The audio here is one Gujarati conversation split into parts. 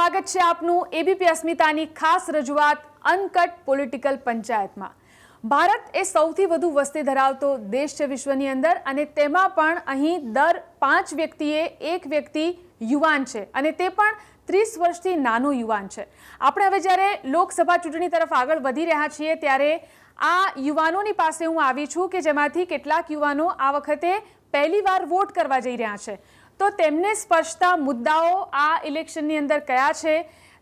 સ્વાગત છે આપનું એબીપી અસ્મિતાની ખાસ રજૂઆત અનકટ પોલિટિકલ પંચાયતમાં. ભારત એ સૌથી વધુ વસ્તી ધરાવતો દેશ છે વિશ્વની અંદર અને તેમાં પણ અહીં દર પાંચ વ્યક્તિએ એક વ્યક્તિ યુવાન છે અને તે પણ ત્રીસ વર્ષથી નાનો યુવાન છે. આપણે હવે જ્યારે લોકસભા ચૂંટણી તરફ આગળ વધી રહ્યા છીએ ત્યારે આ યુવાનોની પાસે હું આવી છું કે જેમાંથી કેટલાક યુવાનો આ વખતે પહેલીવાર વોટ કરવા જઈ રહ્યા છે. તો તેમને સ્પર્શતા મુદ્દાઓ આ ઇલેક્શનની અંદર કયા છે?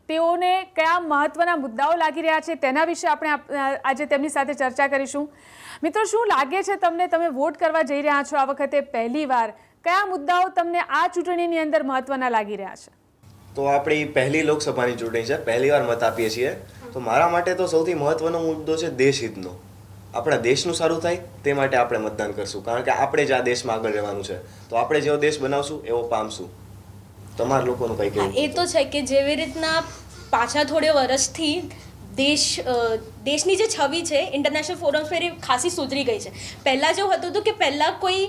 તેઓને કયા મહત્વના મુદ્દાઓ લાગી રહ્યા છે? તેના વિશે આપણે આજે તેમની સાથે ચર્ચા કરીશું. મિત્રો, શું લાગે છે તમને? તમે વોટ કરવા જઈ રહ્યા છો આ વખતે પહેલીવાર કયા મુદ્દાઓ તમને આ ચૂંટણીની અંદર મહત્વના લાગી રહ્યા છે? તો આપણી પહેલી લોકસભાની ચૂંટણી છે. પહેલી વાર મત આપીએ છીએ. તો મારા માટે તો સૌથી મહત્વનો મુદ્દો છે દેશહિતનો. આપણા દેશનું સારું થાય તે માટે આપણે મતદાન કરશું. કારણ કે આપણે જ આ દેશમાં આગળ રહેવાનું છે. તો આપણે જેવો દેશ બનાવશું એવો પામશું. તમારા લોકોનું કંઈ કહેવું? એ તો છે કે જેવી રીતના પાછા થોડે વર્ષથી દેશ દેશની જે છબી છે ઇન્ટરનેશનલ ફોરમ્સ પર એ ખાસી સુધરી ગઈ છે. પહેલાં જેવું હતું હતું કે પહેલાં કોઈ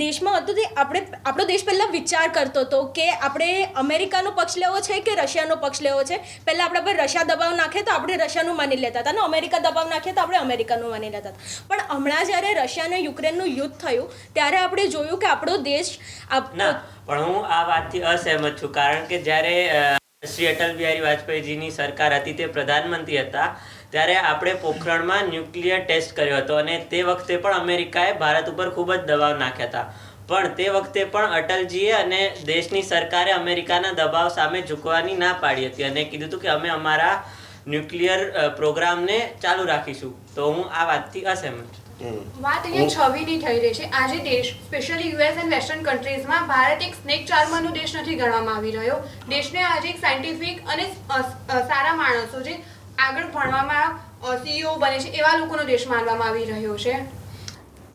દેશમાં હતું તે આપણે, આપણો દેશ પહેલાં વિચાર કરતો હતો કે આપણે અમેરિકાનો પક્ષ લેવો છે કે રશિયાનો પક્ષ લેવો છે? પહેલાં આપણા પર રશિયા દબાવ નાખે તો આપણે રશિયાનું માની લેતા હતા અને અમેરિકા દબાવ નાખે તો આપણે અમેરિકાનું માની લેતા હતા. પણ હમણાં જ્યારે રશિયા અને યુક્રેનનું યુદ્ધ થયું, ત્યારે આપણે જોયું કે આપણો દેશ ના, પણ હું આ વાતથી અસહેમત છું. કારણ કે જ્યારે શ્રી અટલ બિહારી વાજપેયીજીની સરકાર હતી તે પ્રધાનમંત્રી હતા ત્યારે આપણે પોખરણમાં ન્યુક્લિયર ટેસ્ટ કર્યો હતો અને તે વખતે પણ અમેરિકાએ ભારત ઉપર ખૂબ જ દબાવ નાખ્યા હતા. પણ તે વખતે પણ અટલજીએ અને દેશની સરકારે અમેરિકાના દબાવ સામે ઝૂકવાની ના પાડી હતી અને કીધું હતું કે અમે અમારા ન્યુક્લિયર પ્રોગ્રામને ચાલુ રાખીશું. તો હું આ વાતથી અસહેમત છું. વાત અહીંયા છવીની થઈ રહી છે. આજે દેશ સ્પેશિયલી યુએસ એન્ડ વેસ્ટર્ન કન્ટ્રીઝમાં ભારત એક સ્નેક ચાર્મરનો દેશ નથી ગણવામાં આવી રહ્યો. દેશને આજે એક સાયન્ટિફિક અને સારા માણસો જે આગળ ભણવામાં સીઈઓ બને છે, એવા લોકોનો દેશ માનવામાં આવી રહ્યો છે.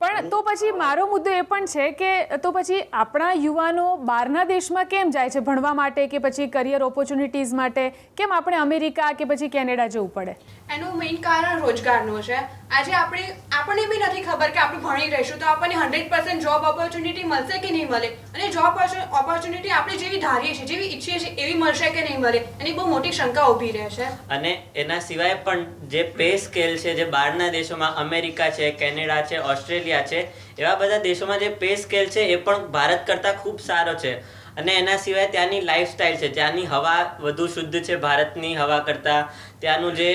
પણ તો પછી મારો મુદ્દો એ પણ છે કે તો પછી આપણા યુવાનો બહારના દેશમાં કેમ જાય છે? ભણવા માટે કે પછી કરિયર ઓપોર્ચ્યુનિટીઝ માટે? કેમ આપણે અમેરિકા કે પછી કેનેડા જવું પડે? એનું મેઇન કારણ રોજગારનું છે. આજે આપણે, આપણને બી નથી ખબર કે આપણે ભણી રહીશું તો આપણને હંડ્રેડ પર્સન્ટ જોબ ઓપોર્ચ્યુનિટી મળશે કે નહીં મળે? અને જોબ ઓપોર્ચ્યુનિટી આપણે જેવી ધારીએ છીએ, જેવી ઈચ્છીએ છીએ એવી મળશે કે નહીં મળે? એની બહુ મોટી શંકા ઊભી રહેશે અને એના સિવાય પણ જે પે સ્કેલ છે, જે બહારના દેશોમાં અમેરિકા છે, કેનેડા છે, ઓસ્ટ્રેલિયા છે, એવા બધા દેશોમાં જે પે સ્કેલ છે, એ પણ ભારત કરતાં ખૂબ સારો છે. અને એના સિવાય ત્યાંની લાઈફસ્ટાઈલ છે. ત્યાંની હવા વધુ શુદ્ધ છે, ભારતની હવા કરતાં. ત્યાંનું જે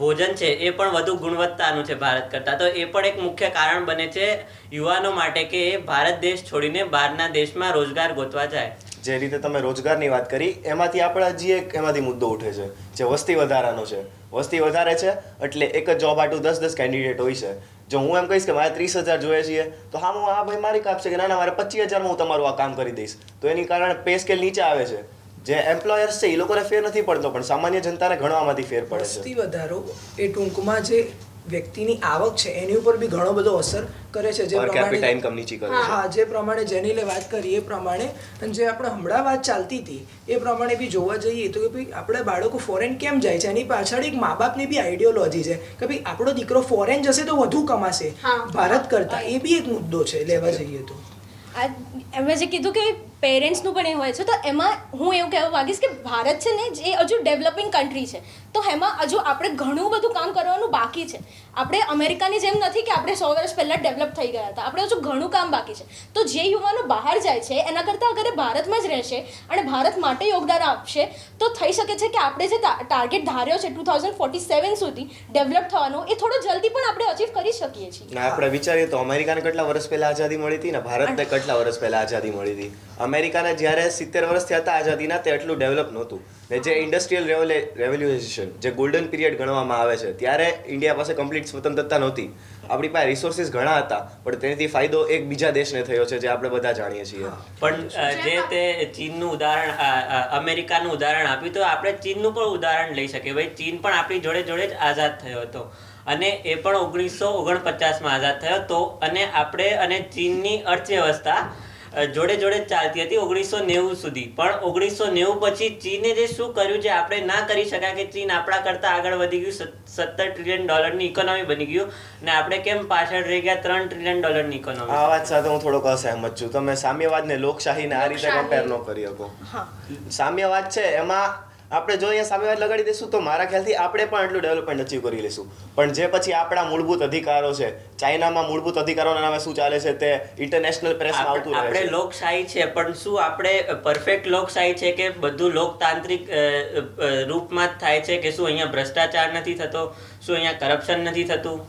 ભોજન છે, એ પણ વધુ ગુણવત્તાનું છે ભારત કરતાં. તો એ પણ એક મુખ્ય કારણ બને છે યુવાનો માટે કે એ ભારત દેશ છોડીને બહારના દેશમાં રોજગાર ગોતવા જાય. જે રીતે તમે રોજગારની વાત કરી, એમાંથી આપણે હજી એક એમાંથી મુદ્દો ઉઠે છે, જે વસ્તી વધારાનો છે. વસ્તી વધારે છે, એટલે એક જ જોબ આટું દસ દસ કેન્ડિડેટ હોય છે. જો હું એમ કહીશ કે મારે ત્રીસ હજાર જોઈએ છીએ તો હા, હું આ ભાઈ મારી કાપશે કે ના ના, મારે પચીસ હજારમાં હું તમારું આ કામ કરી દઈશ. તો એની કારણે પે સ્કેલ નીચે આવે છે. જે એમ્પ્લોયર્સ છે, એ લોકોને ફેર નથી પડતો, પણ સામાન્ય જનતાને ઘણવામાંથી ફેર પડે છે. વધારો એ ટૂંકમાં જે વ્યક્તિની આવક છે એની ઉપર બી ઘણો બધો અસર કરે છે. જે પ્રમાણે હા જે પ્રમાણે જેનીલે વાત કરી એ પ્રમાણે અને જે આપણે હમણાં વાત ચાલતી હતી એ પ્રમાણે બી જોવા જઈએ તો કે ભાઈ આપણે બાળકો ફોરેન કેમ જાય છે? એની પાછળ એક મા બાપની બી આઈડિયોલોજી છે કે ભાઈ આપણો દીકરો ફોરેન જશે તો વધુ કમાશે ભારત કરતાં. એ બી એક મુદ્દો છે લેવા જઈએ તો. એમણે જે કીધું કે પેરેન્ટ્સનું પણ એ હોય છે તો એમાં હું એવું કહેવા માગીશ કે ભારત છે ને જે હજુ ડેવલપિંગ કન્ટ્રી છે તો એમાં હજુ આપણે ઘણું બધું કામ કરવાનું બાકી છે. આપણે અમેરિકાની જેમ નથી કે આપણે સો વર્ષ પહેલાં ડેવલપ થઈ ગયા હતા. આપણે હજુ ઘણું કામ બાકી છે. તો જે યુવાનો બહાર જાય છે એના કરતાં અગર ભારતમાં જ રહેશે અને ભારત માટે યોગદાન આપશે તો થઈ શકે છે કે આપણે જે ટાર્ગેટ ધાર્યો છે ટુ થાઉઝન્ડ ફોર્ટી સેવન સુધી ડેવલપ થવાનો એ થોડો જલ્દી પણ આપણે અચીવ કરી શકીએ છીએ. ને આપણે વિચારીએ તો અમેરિકાને કેટલા વર્ષ પહેલાં આઝાદી મળી હતી ને? ભારતને કેટલા વર્ષ પહેલાં આઝાદી મળી હતી? અમેરિકાને જ્યારે સિત્તેર વર્ષ થયા હતા આઝાદીના તે એટલું ડેવલપ નહોતું. ને જે ઇન્ડસ્ટ્રીયલ રેવલ્યુશન જે ગોલ્ડન પીરિયડ ગણવામાં આવે છે. ત્યારે ઇન્ડિયા પાસે કમ્પ્લીટ સ્વતંત્રતા નહોતી. આપણી પાસે રિસોર્સિસ ઘણા હતા પણ તેનાથી ફાયદો એક બીજા દેશને થયો છે જે આપણે બધા જાણીએ છીએ. પણ જે તે ચીનનું ઉદાહરણ અમેરિકાનું ઉદાહરણ આપ્યું તો આપણે ચીનનું પણ ઉદાહરણ લઈ શકીએ. ભાઈ ચીન પણ આપણી જોડે જોડે જ આઝાદ થયો હતો. અને એ પણ ઓગણીસો ઓગણપચાસમાં આઝાદ થયો તો અને આપણે અને ચીનની અર્થવ્યવસ્થા જોડે જોડે ચાલતી હતી ઓગણીસો નેવું સુધી. પણ ઓગણીસો નેવું પછી ચીને જે શું કર્યું જે આપણે ના કરી શકાય કે ચીન આપણા કરતાં આગળ વધી ગયું સત- સત્તર ટ્રિલિયન ડોલરની ઇકોનોમી બની ગયું અને આપણે કેમ પાછળ રહી ગયા ત્રણ ટ્રિલિયન ડોલરની ઇકોનોમી આ વાત સાથે હું થોડોક અસહેમત છું. તમે સામ્યવાદને લોકશાહીને આ રીતે લોકશાહી. કમ્પેર ન કરી શકો. સામ્યવાદ છે એમાં આપણે જો અહીંયા સામ્યવાદ લગાડી દઈશું તો મારા ખ્યાલથી આપણે પણ એટલું ડેવલપમેન્ટ અચીવ કરી લઈશું. પણ જે પછી આપણા મૂળભૂત અધિકારો છે ચાઇનામાં મૂળભૂત અધિકારોના નામે શું ચાલે છે તે ઇન્ટરનેશનલ પ્રેસમાં આવતું રહે આપણે લોકશાહી છે પણ શું આપણે પરફેક્ટ લોકશાહી છે કે બધું લોકતાંત્રિક રૂપમાં જ થાય છે કે શું અહીંયા ભ્રષ્ટાચાર નથી થતો? શું અહીંયા કરપ્શન નથી થતું?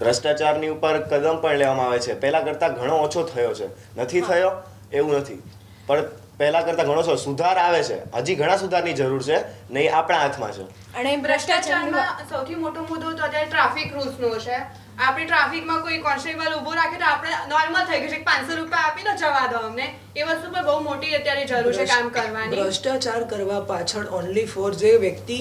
ભ્રષ્ટાચારની ઉપર કદમ પણ લેવામાં આવે છે. પહેલાં કરતાં ઘણો ઓછો થયો છે. નથી થયો? એવું નથી. પણ પહેલા કરતા ઘણો ઓછો સુધાર આવે છે. હજી ઘણા સુધારની જરૂર છે નહીં આપણા હાથમાં છે. અને ભ્રષ્ટાચારની ભ્રષ્ટાચારમાં સૌથી મોટો મુદ્દો તો અત્યારે ટ્રાફિક રૂલ્સનો છે. આપણે ટ્રાફિકમાં કોઈ કોન્સ્ટેબલ ઊભો રાખે તો આપણે નોર્મલ થઈ ગયું છે પાંચસો રૂપિયા આપી દો જવા દો અમને. એ વસ્તુ પર બહુ મોટી અત્યારે જરૂર છે કામ કરવાની. ભ્રષ્ટાચાર કરવા પાછળ ઓનલી ફોર જે વ્યક્તિ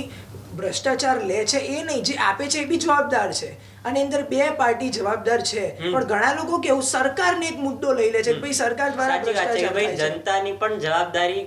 ભ્રષ્ટાચાર લે છે એ નહીં જે આપે છે એ બી જવાબદાર છે. અને અંદર બે પાર્ટી જવાબદાર છે. પણ ઘણા લોકો કેવું સરકારને એક મુદ્દો લઈ લે છે કે ભાઈ સરકાર દ્વારા ભ્રષ્ટાચાર ભાઈ જનતાની પણ જવાબદારી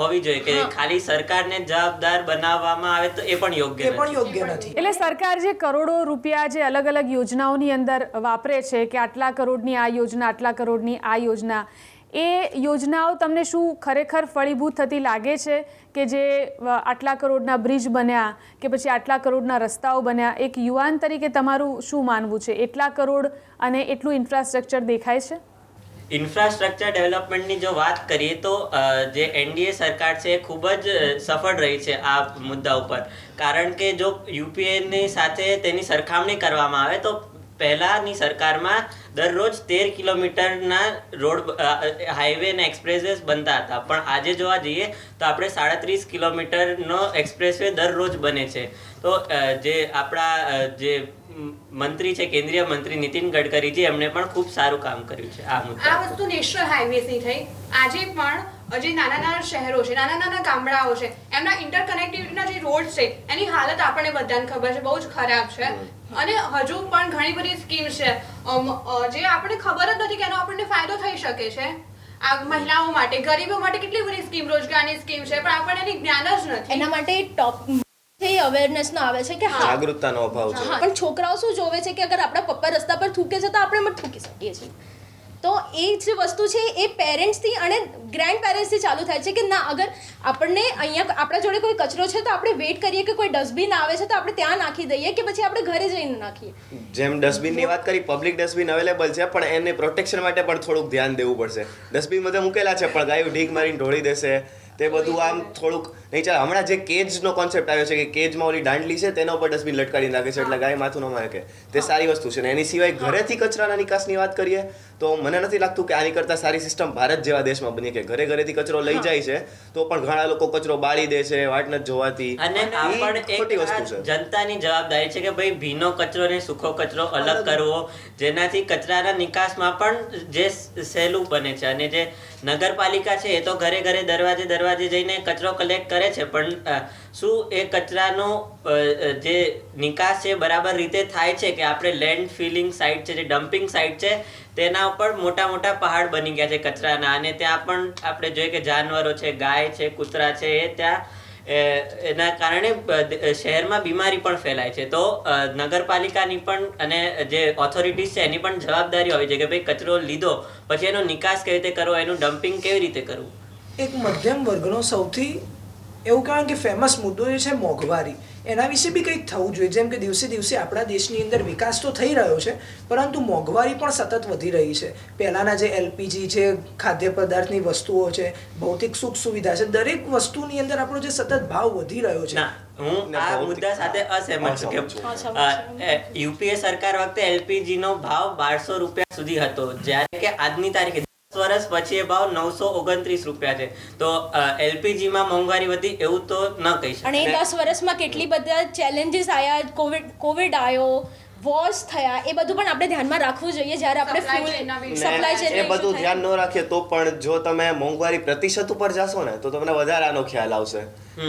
હોવી જોઈએ કે ખાલી સરકારને જવાબદાર બનાવવામાં આવે તો એ પણ યોગ્ય એ પણ યોગ્ય નથી. એટલે સરકાર જે કરોડો રૂપિયા જે અલગ અલગ યોજનાઓની અંદર વાપરે છે કે આટલા કરોડની આ યોજના આટલા કરોડની આ યોજના એ યોજનાઓ તમને શું ખરેખર ફળીભૂત થતી લાગે છે? કે જે આટલા કરોડના બ્રિજ બન્યા, કે પછી આટલા કરોડના રસ્તાઓ બન્યા, એક યુવાન તરીકે તમારું શું માનવું છે? એટલા કરોડ અને એટલું ઇન્ફ્રાસ્ટ્રક્ચર દેખાય છે? ઇન્ફ્રાસ્ટ્રક્ચર ડેવલપમેન્ટની જો વાત કરીએ તો જે એનડીએ સરકાર છે એ ખૂબ જ સફળ રહી છે આ મુદ્દા ઉપર. કારણ કે જો યુપીએની સાથે તેની સરખામણી કરવામાં આવે તો પહેલાની સરકારમાં દરરોજ તેર કિલોમીટરના રોડ હાઈવે ને એક્સપ્રેસવેઝ બનતા હતા. પણ આજે જોવા જઈએ તો આપણે સાડત્રીસ કિલોમીટરનો એક્સપ્રેસવે દરરોજ બને છે. તો જે આપણા જે મંત્રી છે, કેન્દ્રીય મંત્રી નીતિન ગડકરીજી એમણે પણ ખૂબ સારું કામ કર્યું છે આ મુદ્દા. વસ્તુ નેશનલ હાઈવેસની થઈ. આજે પણ જે નાના નાના શહેરો છે નાના નાના ગામડાઓ છે એમના ઇન્ટરકનેક્ટિવિટીના જે રોડ છે એની હાલત આપણને બધાને ખબર છે બહુ જ ખરાબ છે. અને હજુ પણ ઘણી બધી સ્કીમ છે. જે આપણને ખબર જ નથી કે એનો આપણને ફાયદો થઈ શકે છે. આ મહિલાઓ માટે ગરીબો માટે કેટલી બધી સ્કીમ રોજગારની સ્કીમ છે પણ આપણને એની જ્ઞાન જ નથી. એના માટે ટોપ અવેરનેસનો આવે છે કે હા જાગૃતતાનો અભાવ છે. પણ છોકરાઓ શું જોવે છે કે અગર આપણા પપ્પા રસ્તા પર થૂકે છે તો આપણે પણ થૂકી શકીએ છીએ. તો એ જે વસ્તુ છે એ પેરેન્ટ્સથી અને ગ્રેન્ડ પેરેન્ટ્સથી ચાલુ થાય છે કે ના, અગર આપણને અહીંયા આપણા જોડે કોઈ કચરો છે તો આપણે વેઇટ કરીએ કે કોઈ ડસ્ટબિન આવે છે તો આપણે ત્યાં નાખી દઈએ કે પછી આપણે ઘરે જઈને નાખીએ. જેમ ડસ્ટબિનની વાત કરી પબ્લિક ડસ્ટબિન અવેલેબલ છે, પણ એને પ્રોટેક્શન માટે પણ થોડુંક ધ્યાન દેવું પડશે. ડસ્ટબિન બધા મૂકેલા છે, પણ ગાયો ઢીક મારીને ઢોળી દેશે. તે બધું આમ થોડુંક નહીં ચાલે. હમણાં જે કેજનો કોન્સેપ્ટ આવ્યો છે કે કેજમાં ઓલી દાંડલી છે, તેના ઉપર ડસ્ટબિન લટકાડી નાખે છે, એટલે ગાય માથું ન મારે તે સારી વસ્તુ છે ને એની સિવાય ઘરેથી કચરાના નિકાસની વાત કરીએ તો મને નથી લાગતું કે આની કરતાં સારી સિસ્ટમ ભારત જેવા દેશમાં બની કે ઘરે ઘરેથી કચરો લઈ જાય છે તો પણ ઘણા લોકો કચરો બાળી દે છે વાટ નથી જોવાતી. અને પણ ખોટી એક વસ્તુ છે. જનતાની જવાબદારી છે કે ભાઈ ભીનો કચરો ને સૂકો કચરો અલગ કરવો જેનાથી કચરાના નિકાસમાં પણ જે સહેલું બને છે અને જે નગરપાલિકા છે એ તો ઘરે ઘરે દરવાજે દરવાજે જઈને કચરો કલેક્ટ કરે છે પણ શું એ કચરાનો જે નિકાસ છે બરાબર રીતે થાય છે કે આપણે લેન્ડ ફિલિંગ સાઇટ છે જે ડમ્પિંગ સાઇટ છે તેના ઉપર મોટા મોટા પહાડ બની ગયા છે કચરાના અને ત્યાં પણ આપણે જોઈએ કે જાનવરો છે, ગાય છે, કૂતરા છે, એ ત્યાં એના કારણે શહેરમાં બીમારી પણ ફેલાય છે. તો નગરપાલિકાની પણ અને જે ઓથોરિટીઝ છે એની પણ જવાબદારી હોય છે કે ભાઈ કચરો લીધો, પછી એનો નિકાસ કેવી રીતે કરવો, એનું ડમ્પિંગ કેવી રીતે કરવું? એક મધ્યમ વર્ગનો સૌથી એવું કહેવાય કે ફેમસ મુદ્દો એ છે મોંઘવારી. એના વિશે બી કંઈક થવું જોઈએ. જેમ કે દિવસે દિવસે આપણા દેશની અંદર વિકાસ તો થઈ રહ્યો છે પરંતુ મોંઘવારી પણ સતત વધી રહી છે. પહેલાંના જે એલપીજી છે ખાદ્ય પદાર્થની વસ્તુઓ છે ભૌતિક સુખ સુવિધા છે દરેક વસ્તુની અંદર આપણો જે સતત ભાવ વધી રહ્યો છે. હું આ મુદ્દા સાથે અસહેમત છું કે યુપીએ સરકાર વખતે એલપીજી નો ભાવ બારસો રૂપિયા સુધી હતો. જ્યારે કે આજની તારીખે વર્ષ પછી એ ભાવ નવસો ઓગણત્રીસ રૂપિયા છે. તો એલપીજી માં મોંઘવારી વધી એવું તો ન કહી અને એ દસ વર્ષમાં કેટલી બધા ચેલેન્જીસ આયા? કોવિડ કોવિડ આવ્યો વોર્સ થયા એ બધું પણ આપણે ધ્યાનમાં રાખવું જોઈએ જ્યારે આપણે Supply સપ્લાય chain ના વિશે. supply chain ને ના એ બધું ધ્યાન ન રાખીએ તો પણ જો તમે મોંઘવારી પ્રતિશત ઉપર જાશો ને તો તમને વધારાનો ખ્યાલ આવશે.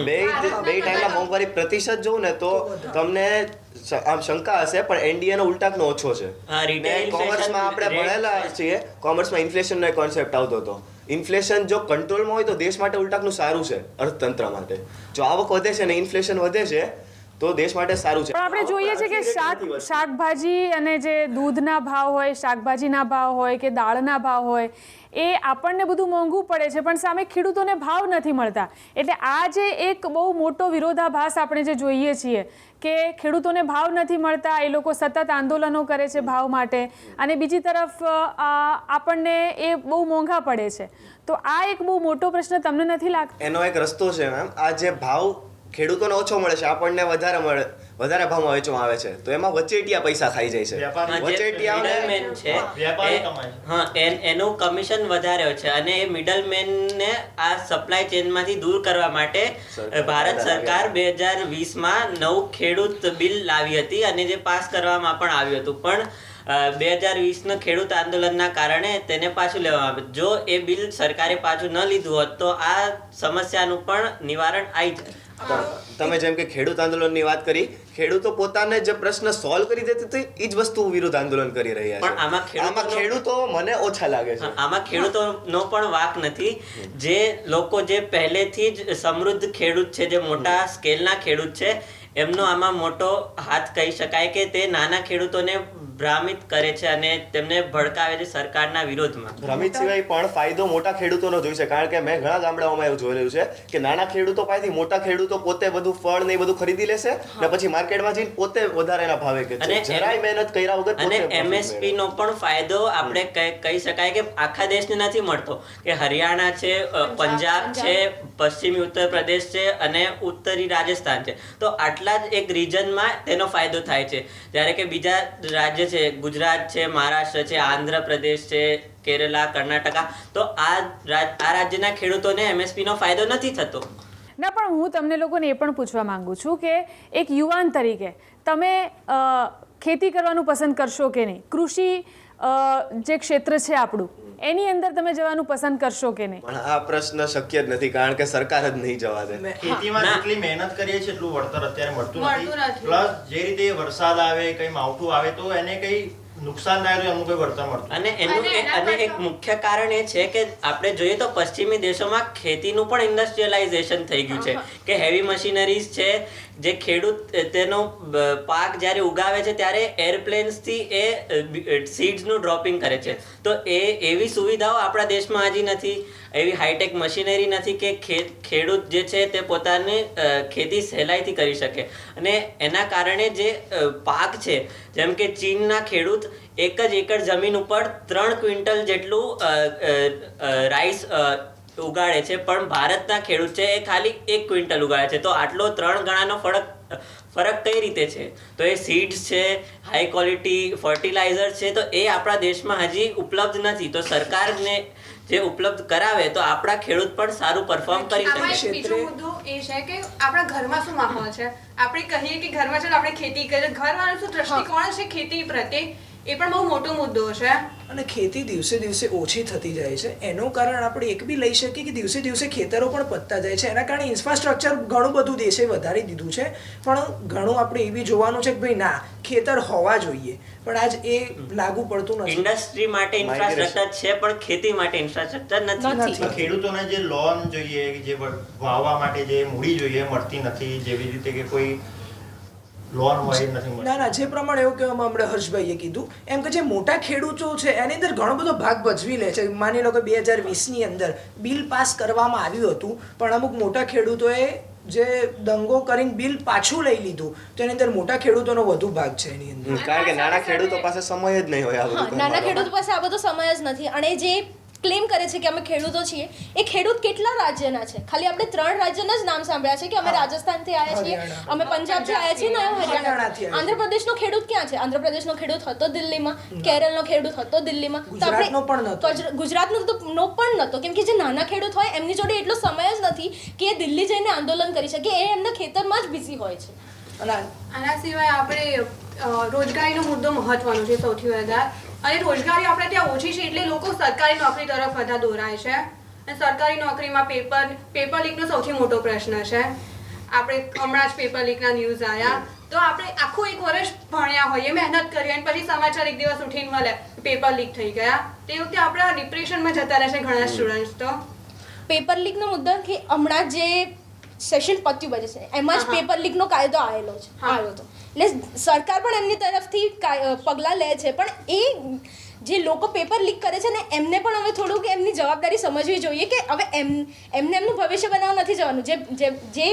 બે બે ટાઈમના મોંઘવારી પ્રતિશત જોઉં ને તો તમને આમ શંકા હશે પણ એનડીએ નો ઉલટાકનો ઓછો છે. કોમર્સમાં આપણે ભણેલા છીએ કોમર્સમાં ઇન્ફ્લેશનનો એક કોન્સેપ્ટ આવતો હતો. ઇન્ફ્લેશન જો કંટ્રોલમાં હોય તો દેશ માટે ઉલટાકનું સારું છે અર્થતંત્ર માટે. જો આવક વધે છે ને ઇન્ફ્લેશન વધે છે તો દેશ માટે સારું છે. પણ આપણે જોઈએ છે કે શાક શાકભાજી અને જે દૂધના ભાવ હોય શાકભાજીના ભાવ હોય કે દાળના ભાવ હોય એ આપણને બધું મોંઘું પડે છે પણ સામે ખેડૂતોને ભાવ નથી મળતા. એટલે આ જે એક બહુ મોટો વિરોધાભાસ આપણે જે જોઈએ છીએ કે ખેડૂતોને ભાવ નથી મળતા એ લોકો સતત આંદોલનો કરે છે ભાવ માટે અને બીજી તરફ આપણને એ બહુ મોંઘા પડે છે. તો આ એક બહુ મોટો પ્રશ્ન તમને નથી લાગતો? એનો એક રસ્તો છે મેમ. આ જે ભાવ ખેડૂતોને ઓછો મળે છે આપણને વધારે મળે વધારે ભાવમાં વેચવામાં આવે છે. તો એમાં વચેટિયા પૈસા ખાઈ જાય છે. middleman છે. હા. એન- એનું કમિશન વધારે છે અને એ મિડલમેનને આ સપ્લાય ચેનમાંથી દૂર કરવા માટે ભારત સરકાર બે હજાર વીસમાં નવું ખેડૂત બિલ લાવી હતી અને જે પાસ કરવામાં પણ આવ્યું હતું. પણ બે હજાર વીસના ખેડૂત આંદોલનના કારણે તેને પાછું લેવામાં આવ્યું. જો એ બિલ સરકારે પાછું ન લીધું હોત તો આ સમસ્યાનું પણ નિવારણ આવી જાય. તમે જેમ કે ખેડૂત આંદોલનની વાત કરી ખેડૂતો પોતાને જે પ્રશ્ન સોલ્વ કરી દેતી હતી એ જ વસ્તુ વિરુદ્ધ આંદોલન કરી રહ્યા પણ છે આમાં ખેડૂતોનો- આમાં ખેડૂતો મને ઓછા લાગે છે. આમાં ખેડૂતોનો પણ વાક નથી. જે લોકો જે પહેલેથી જ સમૃદ્ધ ખેડૂત છે જે મોટા સ્કેલના ખેડૂત છે એમનો આમાં મોટો હાથ કહી શકાય કે તે નાના ખેડૂતોને ભ્રામિત કરે છે અને તેમને ભડકાવે છે સરકારના વિરોધમાં. ભ્રમિત સિવાય પણ ફાયદો મોટા ખેડૂતોનો જોઈશે કારણ કે મેં ઘણા ગામડાઓમાં એવું જોયેલું છે કે નાના ખેડૂતો પાસેથી મોટા ખેડૂતો પોતે બધું ફળ ને બધું ખરીદી લેશે અને પછી માર્કેટમાં જઈને પોતે વધારે એના ભાવે કે અને જરાય મહેનત કર્યા વગર અને એમએસપી નો પણ ફાયદો આપણે કહી- કહી શકાય કે આખા દેશને નથી મળતો. કે હરિયાણા છે પંજાબ છે પશ્ચિમી ઉત્તર પ્રદેશ છે અને ઉત્તરી રાજસ્થાન છે. તો આટલા જ એક રિજનમાં તેનો ફાયદો થાય છે. જ્યારે કે બીજા રાજ્ય છે, ગુજરાત છે, મહારાષ્ટ્ર છે, આંધ્રપ્રદેશ છે, કેરલા, કર્ણાટકા તો આ આ રાજ્યના ખેડૂતોને એમએસપીનો ફાયદો નથી થતો. ના, પણ હું તમને લોકોને એ પણ પૂછવા માંગુ છું કે એક યુવાન તરીકે તમે ખેતી કરવાનું પસંદ કરશો કે નહીં? કૃષિ જે ક્ષેત્ર છે આપણું એની અંદર તમે જવાનું પસંદ કરશો કે નહીં પણ આ પ્રશ્ન શક્ય જ નથી કારણ કે સરકાર જ નહીં જવા દે ખેતીમાં. જેટલી મહેનત કરીએ છીએ એટલું વળતર અત્યારે મળતું નથી. પ્લસ જે રીતે વરસાદ આવે કઈ માવઠું આવે તો એને કઈ નુકસાન કોઈ વળતર મળતું અને એનું અને એક- અને એક મુખ્ય કારણ એ છે કે આપણે જોઈએ તો પશ્ચિમી દેશોમાં ખેતીનું પણ ઇન્ડસ્ટ્રીયલાઇઝેશન થઈ ગયું છે. કે હેવી મશીનરીઝ છે જે ખેડૂત તેનો પાક જ્યારે ઉગાવે છે ત્યારે એરપ્લેન્સથી એ સીડ્સનું ડ્રોપિંગ કરે છે. તો એ એવી સુવિધાઓ આપણા દેશમાં હજી નથી. એવી હાઈટેક મશીનરી નથી કે ખેડૂત જે છે તે પોતાની ખેતી સહેલાઈથી કરી શકે. અને એના કારણે જે પાક છે જેમ કે ચીનના ખેડૂત એક જ એકર જમીન ઉપર ત્રણ ક્વિન્ટલ જેટલું રાઈસ ઉગાડે છે. પણ ભારતના ખેડૂત છે એ ખાલી એક ક્વિન્ટલ ઉગાડે છે. તો આટલો ત્રણ ગણાનો ફરક ફરક કઈ રીતે છે? તો એ સીડ્સ છે હાઈ ક્વોલિટી ફર્ટિલાઇઝર છે તો એ આપણા દેશમાં હજી ઉપલબ્ધ નથી. તો સરકારને જે ઉપલબ્ધ કરાવે તો આપણા ખેડૂત પણ સારું પરફોર્મ કરી શકે. બીજો મુદ્દો એ છે કે આપણા ઘરમાં શું માહોલ છે? આપણે કહીએ કે ઘરમાં ચાલો આપણે ખેતી કરીએ. ઘરવાળાનો શું દ્રષ્ટિકોણ છે ખેતી પ્રત્યે? એ પણ બહુ મોટો મુદ્દો છે અને ખેતી દિવસે દિવસે ઓછી થતી જાય છે. એનું કારણ આપણે એક બી લઈ શકીએ કે દિવસે દિવસે ખેતરો પણ પતતા જાય છે. એના કારણે ઇન્ફ્રાસ્ટ્રક્ચર ઘણું બધું દેશે વધારી દીધું છે. પણ ઘણું આપણે એ બી જોવાનું છે કે ભાઈ ના ખેતર હોવા જોઈએ. પણ આજ એ લાગુ પડતું નથી. ઇન્ડસ્ટ્રી માટે ઇન્ફ્રાસ્ટ્રક્ચર છે પણ ખેતી માટે ઇન્ફ્રાસ્ટ્રક્ચર નથી. નથી. ખેડૂતોને જે લોન જોઈએ જે વાવવા માટે જે મૂડી જોઈએ મળતી નથી. જેવી રીતે કે કોઈ લોન હોય નથી ના ના જે પ્રમાણે એવું કહેવામાં હમણાં હર્ષભાઈએ કીધું એમ કે જે મોટા ખેડૂતો છે એની અંદર ઘણો બધો ભાગ ભજવી લે છે. માની લો કે બે હજાર વીસની અંદર બિલ પાસ કરવામાં આવ્યું હતું પણ અમુક મોટા ખેડૂતોએ જે દંગો કરીને બિલ પાછું લઈ લીધું તો એની અંદર મોટા ખેડૂતોનો વધુ ભાગ છે એની અંદર. કારણ કે નાના ખેડૂતો પાસે સમય જ નહીં હોય આ બધું નાના ખેડૂતો પાસે આ બધો સમય જ નથી. અને જે ક્લેમ કરે છે કે અમે ખેડૂતો છીએ. એ ખેડૂત કેટલા રાજ્યના છે? ખાલી આપણે ત્રણ રાજ્યના જ નામ સાંભળ્યા છે કે અમે રાજસ્થાનથી આવ્યા છીએ હરિયાણા. અમે પંજાબથી આવ્યા છીએ ને હરિયાણાથી હરિયાણાથી. આંધ્રપ્રદેશનો ખેડૂત ક્યાં છે? આંધ્રપ્રદેશનો ખેડૂત હતો દિલ્હીમાં કેરળનો ખેડૂત હતો દિલ્હીમાં. તો આપણે- ગુજરાતનો તો નો પણ નહોતો. કેમ કે જે નાના ખેડૂત હોય એમની જોડે એટલો સમય જ નથી કે એ દિલ્હી જઈને આંદોલન કરી શકે. એ એમના ખેતરમાં જ બિઝી હોય છે. આના સિવાય આપણે રોજગારીનો મુદ્દો મહત્વનો છે સૌથી વધારે. અને રોજગારી આપણે ત્યાં ઓછી છે એટલે લોકો સરકારી નોકરી તરફ બધા દોરાય છે. અને સરકારી નોકરીમાં પેપર પેપર લીકનો સૌથી મોટો પ્રશ્ન છે. આપણે હમણાં જ પેપર લીકના ન્યૂઝ આવ્યા તો આપણે આખું એક વર્ષ ભણ્યા હોઈએ, મહેનત કરીએ અને પછી સમાચાર એક દિવસ ઉઠીને મળે પેપર લીક થઈ ગયા. તે વખતે આપણા ડિપ્રેશનમાં જતા રહે છે ઘણા સ્ટુડન્ટ્સ તો. પેપર લીકનો મુદ્દો કે હમણાં જે સેશન પત્યું બજે છે. એમાં જ. પેપર લીકનો કાયદો આવેલો છે આવ્યો હતો એટલે સરકાર પણ એમની તરફથી કાય- પગલાં લે છે પણ એ જે લોકો પેપર લીક કરે છે ને એમને પણ હવે થોડુંક એમની જવાબદારી સમજવી જોઈએ કે હવે એમ એમને એમનું ભવિષ્ય બનાવવા નથી જવાનું. જે જે જે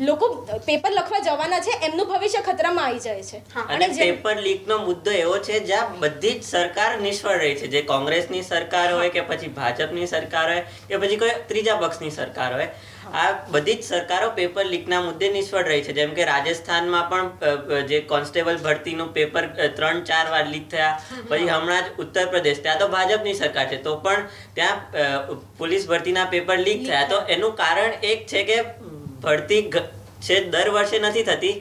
લોકો પેપર લખવા જવાના છે એમનું ભવિષ્ય ખતરામાં આવી જાય છે. અને પેપર લીકનો મુદ્દો એવો છે જ્યાં બધી જ સરકાર નિષ્ફળ રહી છે. જે કોંગ્રેસની સરકાર હોય કે પછી ભાજપની સરકાર હોય કે પછી કોઈ ત્રીજા પક્ષની સરકાર હોય આ બધી જ સરકારો પેપર લીકના મુદ્દે નિષ્ફળ રહી છે. જેમ કે રાજસ્થાનમાં પણ જે કોન્સ્ટેબલ ભરતીનું પેપર ત્રણ ચાર વાર લીક થયા. પછી હમણાં જ ઉત્તર પ્રદેશ ત્યાં તો ભાજપની સરકાર છે. તો પણ ત્યાં પોલીસ ભરતીના પેપર લીક થયા. તો એનું કારણ એક છે કે ભરતી છે દર વર્ષે નથી થતી.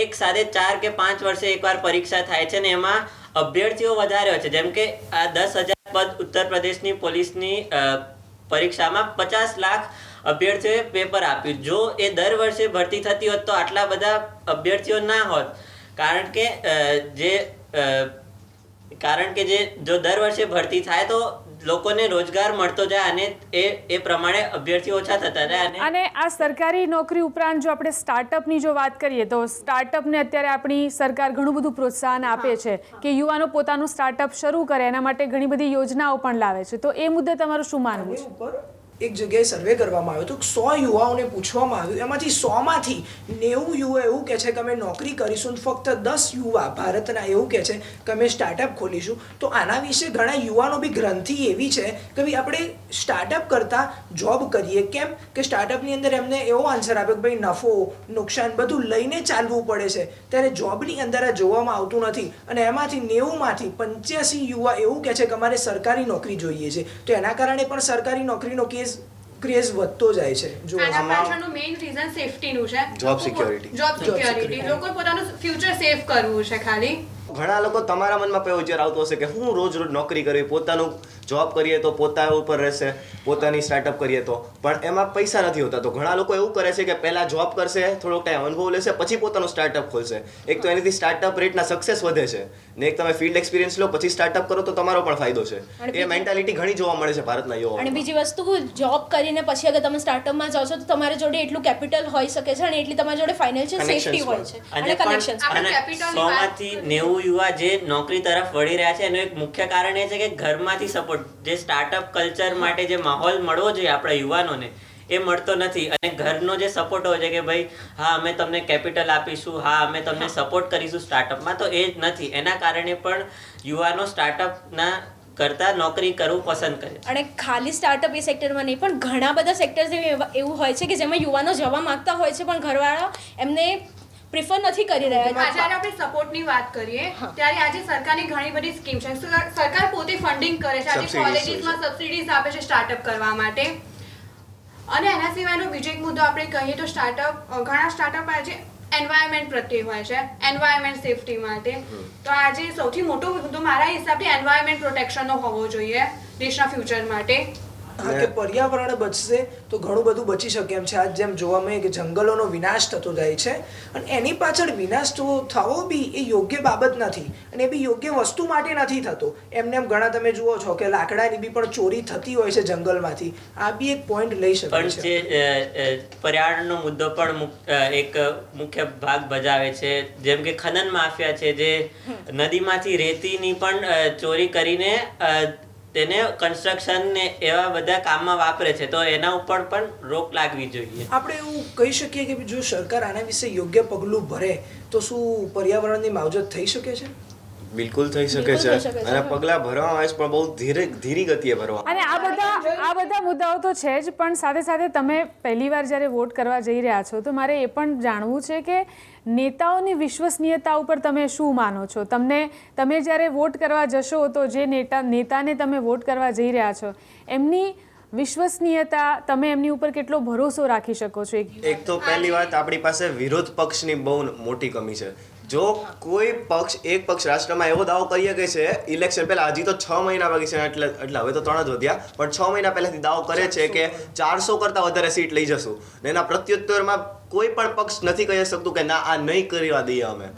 એક સાથે ચાર કે પાંચ વર્ષે એકવાર પરીક્ષા થાય છે ને એમાં અભ્યર્થીઓ વધારે હોય છે. જેમ કે આ દસ હજાર પદ ઉત્તર પ્રદેશની પોલીસની પરીક્ષામાં પચાસ લાખ અભ્યર્થીઓએ પેપર આપ્યું. જો એ દર વર્ષે ભરતી થતી હોત તો આટલા બધા અભ્યર્થીઓ ના હોત. કારણ કે અ, જે કારણ કે જે જો દર વર્ષે ભરતી થાય તો લોકોને રોજગાર મળતો જાય અને એ એ પ્રમાણે અભ્યર્થીઓ ઓછા થતા જાય અને અને આ સરકારી નોકરી ઉપરાંત જો આપણે સ્ટાર્ટઅપની જો વાત કરીએ તો સ્ટાર્ટઅપને અત્યારે આપણી સરકાર ઘણું બધું પ્રોત્સાહન આપે છે કે યુવાનો પોતાનું સ્ટાર્ટઅપ શરૂ કરે એના માટે ઘણી બધી યોજનાઓ પણ લાવે છે. તો એ મુદ્દે તમારું શું માનવું છે? ઉપર એક જગ્યાએ સર્વે કરવામાં આવ્યો તો સો યુવાઓને પૂછવામાં આવ્યું. એમાંથી સોમાંથી નેવું યુવા એવું કહે છે કે અમે નોકરી કરીશું ફક્ત દસ યુવા ભારતના એવું કહે છે કે અમે સ્ટાર્ટઅપ ખોલીશું. તો આના વિશે ઘણા યુવાનો બી ગ્રંથિ એવી છે કે ભાઈ આપણે સ્ટાર્ટઅપ કરતાં જોબ કરીએ. કેમ? કે સ્ટાર્ટઅપની અંદર એમને એવો આન્સર આપ્યો કે ભાઈ નફો, નુકસાન બધું લઈને ચાલવું પડે છે. ત્યારે જોબની અંદર આ જોવામાં આવતું નથી. અને એમાંથી નેવુંમાંથી પંચ્યાસી યુવા એવું કહે છે કે અમારે સરકારી નોકરી જોઈએ છે. તો એના કારણે પણ સરકારી નોકરીનો કેસ ક્રેઝ વધતો જાય છે. જો આના પાછળનું મેઇન રીઝન સેફટીનું છે. Job security job security. લોકો પોતાનું ફ્યુચર સેફ કરવું છે ખાલી. ઘણા લોકો તમારા મનમાં પણ એવો વિચાર આવતો હશે કે હું રોજ રોજ નોકરી કરવી પોતાનું જોબ કરીએ તો પોતા ઉપર રહેશે પોતાની સ્ટાર્ટઅપ કરીએ તો. પણ એમાં પૈસા નથી હોતા. તો ઘણા લોકો એવું કરે છે કે પહેલા જોબ કરશે થોડોક ટાઈમ અનુભવ લેશે પછી પોતાનું સ્ટાર્ટઅપ ખોલશે. એક તો એનાથી સ્ટાર્ટઅપ રેટના સક્સેસ વધે છે. ને એક તમે ફિલ્ડ એક્સપિરિયન્સ લો પછી સ્ટાર્ટઅપ કરો તો તમારો પણ ફાયદો છે. એ મેન્ટાલિટી ઘણી જોવા મળે છે ભારતના અને બીજી વસ્તુ જોબ કરીને પછી અગર તમે સ્ટાર્ટઅપમાં જાઓ છો તો તમારી જોડે એટલું કેપિટલ હોઈ શકે છે અને એટલી તમારી જોડે ફાઇનાન્શિયલ સેફટી હોય. છે. અને કનેક્શનની વાત નેવું યુવા જે નોકરી તરફ વળી રહ્યા છે એનું એક મુખ્ય કારણ એ છે કે ઘરમાંથી સપોર્ટ જે સ્ટાર્ટઅપ કલ્ચર માટે જે માહોલ મળવો જોઈએ આપણા યુવાનોને એ મળતો નથી. અને ઘરનો જે સપોર્ટ હોય છે કે ભાઈ હા અમે તમને કેપિટલ આપીશું હા અમે તમને સપોર્ટ કરીશું સ્ટાર્ટઅપમાં તો એ જ નથી. એના કારણે પણ યુવાનો સ્ટાર્ટઅપના કરતા નોકરી કરવું પસંદ કરે અને ખાલી સ્ટાર્ટઅપ એ સેક્ટરમાં નહીં પણ ઘણા બધા સેક્ટર્સ એવું હોય છે કે જેમાં યુવાનો જવા માંગતા હોય છે પણ ઘરવાળા એમને પ્રિફર નથી કરી રહ્યા. જ્યારે આપણે સપોર્ટની વાત કરીએ. ત્યારે આજે સરકારની ઘણી બધી સ્કીમ છે. સરકાર પોતે ફંડિંગ કરે છે. આજે કોલેજીસમાં સબસિડીઝ આપે છે સ્ટાર્ટઅપ કરવા માટે. અને એના સિવાયનો બીજો એક મુદ્દો આપણે કહીએ તો સ્ટાર્ટઅપ ઘણા સ્ટાર્ટઅપ આજે એન્વાયરમેન્ટ પ્રત્યે હોય છે. એન્વાયરમેન્ટ સેફટી માટે. તો આજે સૌથી મોટો મુદ્દો મારા હિસાબથી એન્વાયરમેન્ટ પ્રોટેક્શનનો હોવો જોઈએ. દેશના ફ્યુચર માટે. હા કે પર્યાવરણ બચશે તો ઘણું બધું બચી શકે એમ છે. આજ જેમ જોવા મળે કે જંગલોનો વિનાશ થતો જાય છે અને એની પાછળ વિનાશ તો થવો બી એ યોગ્ય બાબત નથી અને એ બી યોગ્ય વસ્તુ માટે નથી થતો. એમને એમ ઘણા તમે જુઓ છો કે લાકડાની બી પણ ચોરી થતી હોય છે જંગલમાંથી. આ બી એક પોઈન્ટ લઈ શકે પણ છે. જે પર્યાવરણનો મુદ્દો પણ એક મુખ્ય ભાગ ભજાવે છે. જેમ કે ખનન માફિયા છે જે નદીમાંથી રેતીની પણ ચોરી કરીને તેને કન્સ્ટ્રક્શન ને એવા બધા કામમાં વાપરે છે, તો એના ઉપર પણ રોક લાગવી જોઈએ. આપણે એવું કહી શકીએ કે જો સરકાર આના વિશે યોગ્ય પગલું ભરે, તો શું પર્યાવરણની માવજત થઈ શકે છે? બિલકુલ થઈ શકે છે. અને પગલાં ભરવામાં આવે છે પણ બહુ ધીરે ધીરી ગતિએ ભરવા. અને આ બધા આ બધા મુદ્દાઓ તો છે જ પણ સાથે સાથે તમે પહેલીવાર જ્યારે વોટ કરવા જઈ રહ્યા છો તો મારે એ પણ જાણવું છે કે નેતાઓની વિશ્વસનીયતા ઉપર તમે શું માનો છો? તમને તમે જ્યારે વોટ કરવા જશો તો જે નેતા નેતાને તમે વોટ કરવા જઈ રહ્યા છો એમની વિશ્વસનીયતા તમે એમની ઉપર કેટલો ભરોસો રાખી શકો છો? એક એક તો પહેલી વાત આપણી પાસે વિરોધ પક્ષની બહુ મોટી કમી છે. જો કોઈ પક્ષ, એક પક્ષ રાષ્ટ્રમાં એવો દાવો કરી શકે છે ઇલેક્શન પહેલા હજી તો છ મહિના બાકી છે, એટલે એટલે હવે તો ત્રણ જ વધ્યા. પણ છ મહિના પહેલાથી દાવો કરે છે કે ચારસો કરતાં વધારે સીટ લઈ જશું. ને એના પ્રત્યુત્તરમાં કોઈ પણ પક્ષ નથી કહી શકતું કે ના, આ નહીં કરવા દઈએ અમે.